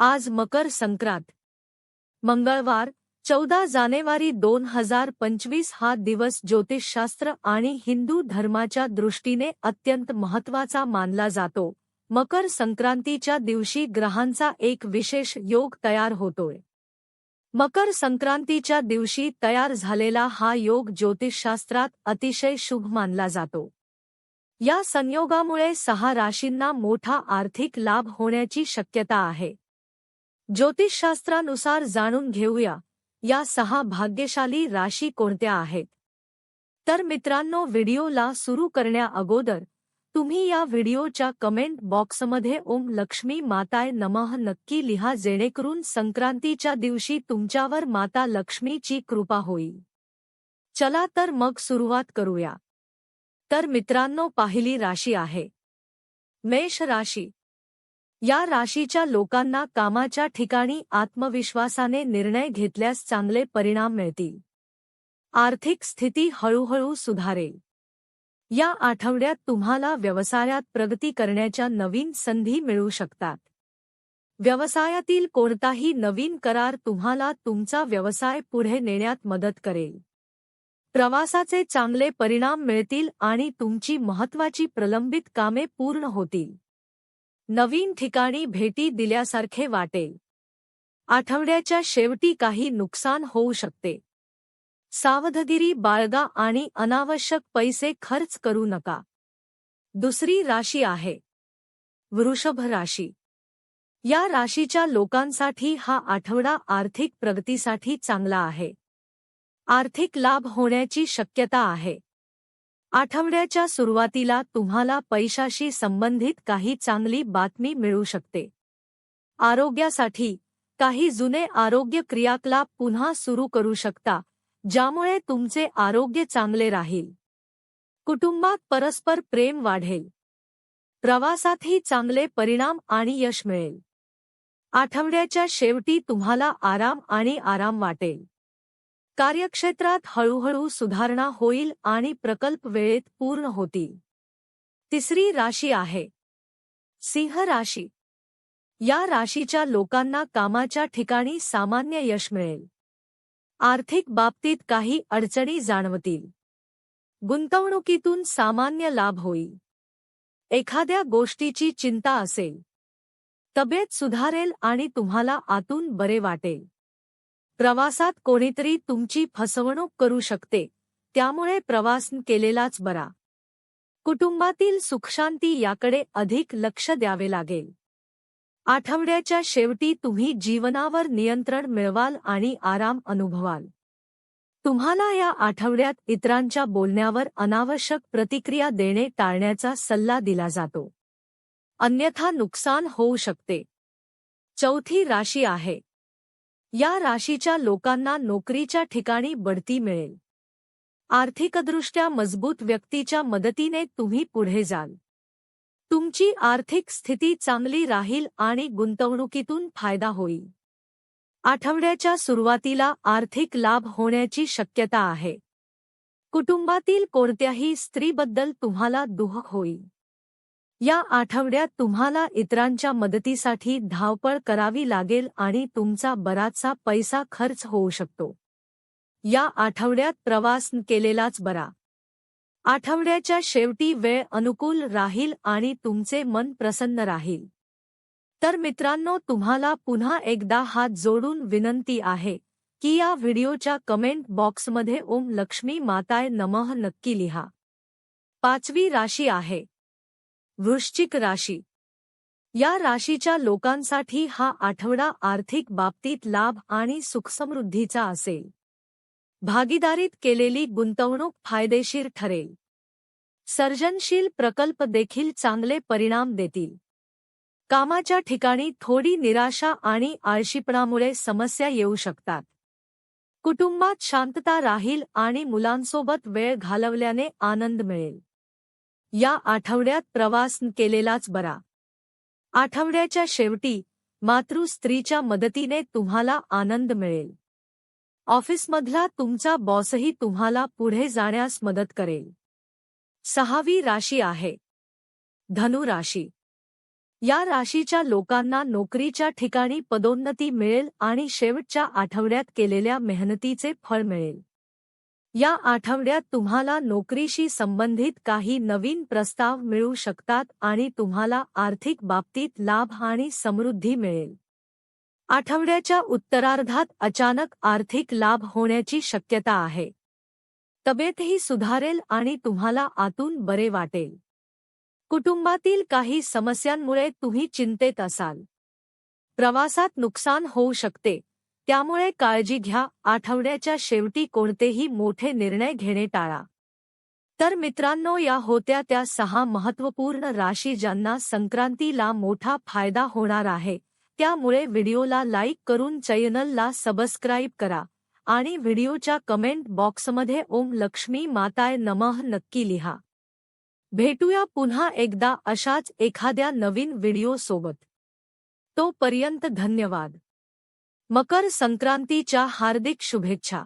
आज मकर संक्रांत. मंगळवार चौदा जानेवारी दोन हजार पंचवीस हा दिवस ज्योतिषशास्त्र आणि हिंदू धर्माच्या दृष्टीने अत्यंत महत्त्वाचा मानला जातो. मकर संक्रांतीच्या दिवशी ग्रहांचा एक विशेष योग तयार होतोय. मकर संक्रांतीच्या दिवशी तयार झालेला हा योग ज्योतिषशास्त्रात अतिशय शुभ मानला जातो. या संयोगामुळे सहा राशींना मोठा आर्थिक लाभ होण्याची शक्यता आहे. ज्योतिषशास्त्रानुसार जाणून घेऊया या सहा भाग्यशाली राशी कोणत्या आहेत? तर मित्रांनो व्हिडिओला सुरू करण्या अगोदर तुम्ही या व्हिडिओच्या कमेंट बॉक्समध्ये ओम लक्ष्मी माताय नमः नक्की लिहा जेणेकरून संक्रांतीच्या दिवशी तुमच्यावर माता लक्ष्मीची कृपा होईल. चला तर मग सुरुवात करूया. तर मित्रांनो पाहिली राशी आहे. मेष राशी. या राशीच्या लोकांना कामाच्या ठिकाणी आत्मविश्वासाने निर्णय घेतल्यास चांगले परिणाम मिळतील. आर्थिक स्थिती हळूहळू सुधारेल. या आठवड्यात तुम्हाला व्यवसायात प्रगती करण्याच्या नवीन संधी मिळू शकतात. व्यवसायातील कोणताही नवीन करार तुम्हाला तुमचा व्यवसाय पुढे नेण्यात मदत करेल. प्रवासाचे चांगले परिणाम मिळतील आणि तुमची महत्वाची प्रलंबित कामे पूर्ण होतील. नवीन ठिकाणी भेटी दिल्यासारखे वाटेल. आठवड्याच्या शेवटी काही नुकसान होऊ शकते. सावधगिरी बाळगा आणि अनावश्यक पैसे खर्च करू नका. दुसरी राशी आहे. वृषभ राशी. या राशीच्या लोकांसाठी हा आठवडा आर्थिक प्रगतीसाठी चांगला आहे. आर्थिक लाभ होण्याची शक्यता आहे. आठवड्याच्या सुरुवातीला तुम्हाला पैशाशी संबंधित काही चांगली बातमी मिळू शकते. आरोग्यासाठी काही जुने आरोग्य क्रियाकलाप पुन्हा सुरू करू शकता ज्यामुळे तुमचे आरोग्य चांगले राहील. कुटुंबात परस्पर प्रेम वाढेल. प्रवासातही चांगले परिणाम आणि यश मिळेल. आठवड्याच्या शेवटी तुम्हाला आराम आणि आराम वाटेल. कार्यक्षेत्रात हळूहळू सुधारणा होईल आणि प्रकल्प वेळेत पूर्ण होतील. तिसरी राशी आहे. सिंह राशी. या राशीच्या लोकांना कामाच्या ठिकाणी सामान्य यश मिळेल. आर्थिक बाबतीत काही अडचणी जाणवतील. गुंतवणुकीतून सामान्य लाभ होईल. एखाद्या गोष्टीची चिंता असेल. तब्येत सुधारेल आणि तुम्हाला आतून बरे वाटेल. प्रवासात कोणीतरी तुमची फसवणूक करू शकते. त्यामुळे प्रवास केलेलाच बरा. कुटुंबातील सुखशांती याकडे अधिक लक्ष द्यावे लागेल. आठवड्याच्या शेवटी तुम्ही जीवनावर नियंत्रण मिळवाल आणि आराम अनुभवाल. तुम्हाला या आठवड्यात इतरांच्या बोलण्यावर अनावश्यक प्रतिक्रिया देणे टाळण्याचा सल्ला दिला जातो. अन्यथा नुकसान होऊ शकते. चौथी राशी आहे. या राशीच्या लोकांना नोकरीच्या ठिकाणी बढती मिळेल. आर्थिकदृष्ट्या मजबूत व्यक्तीच्या मदतीने तुम्ही पुढे जाल. तुमची आर्थिक स्थिती चांगली राहील आणि गुंतवणुकीतून फायदा होईल. आठवड्याच्या सुरुवातीला आर्थिक लाभ होण्याची शक्यता आहे. कुटुंबातील कोणत्याही स्त्रीबद्दल तुम्हाला दुःख होईल. या आठवड्यात तुम्हाला इतरांच्या मदतीसाठी धावपळ करावी लागेल आणि तुमचा बराचसा पैसा खर्च होऊ शकतो. या आठवड्यात प्रवास केलेलाच बरा. आठवड्याच्या शेवटी वेळ अनुकूल राहील आणि तुमचे मन प्रसन्न राहील. तर मित्रांनो तुम्हाला पुन्हा एकदा हात जोडून विनंती आहे की या व्हिडिओच्या कमेंट बॉक्समध्ये ओम लक्ष्मी माताय नमः नक्की लिहा. पाचवी राशी आहे. वृश्चिक राशी. या राशीच्या लोकांसाठी हा आठवडा आर्थिक बाबतीत लाभ आणि सुखसमृद्धीचा असेल. भागीदारीत केलेली गुंतवणूक फायदेशीर ठरेल. सर्जनशील प्रकल्प देखील चांगले परिणाम देतील. कामाच्या ठिकाणी थोडी निराशा आणि आळशीपणामुळे समस्या येऊ शकतात. कुटुंबात शांतता राहील आणि मुलांसोबत वेळ घालवल्याने आनंद मिळेल. या आठवड्यात प्रवास केलेलाच बरा. आठवड्याच्या शेवटी मातृ स्त्रीच्या मदतीने तुम्हाला आनंद मिळेल. ऑफिसमधला तुमचा बॉसही तुम्हाला पुढे जाण्यास मदत करेल. सहावी राशी आहे. धनु राशी. या राशीच्या लोकांना नोकरीच्या ठिकाणी पदोन्नती मिळेल आणि शेवटच्या आठवड्यात केलेल्या मेहनतीचे फळ मिळेल. या आठवड्यात तुम्हाला नोकरीशी संबंधित काही नवीन प्रस्ताव मिळू शकतात आणि तुम्हाला आर्थिक बाबतीत लाभ आणि समृद्धी मिळेल. आठवड्याच्या उत्तरार्धात अचानक आर्थिक लाभ होण्याची शक्यता आहे. तब्येतही सुधारेल आणि तुम्हाला आतून बरे वाटेल. कुटुंबातील काही समस्यांमुळे तुम्ही चिंतेत असाल. प्रवासात नुकसान होऊ शकते त्यामुळे काळजी घ्या आठवड्याच्या शेवटी कोणतेही मोठे निर्णय घेणे टाळा. तर मित्रांनो या होत्या त्या सहा महत्त्वपूर्ण राशी ज्यांना संक्रांतीला मोठा फायदा होणार आहे. त्यामुळे व्हिडिओला लाईक करून चॅनलला सबस्क्राईब करा आणि व्हिडिओच्या कमेंट बॉक्समध्ये ओम लक्ष्मी माताय नमः नक्की लिहा. भेटूया पुन्हा एकदा अशाच एखाद्या नवीन व्हिडिओसोबत. तोपर्यंत धन्यवाद. मकर संक्रांतीच्या हार्दिक शुभेच्छा.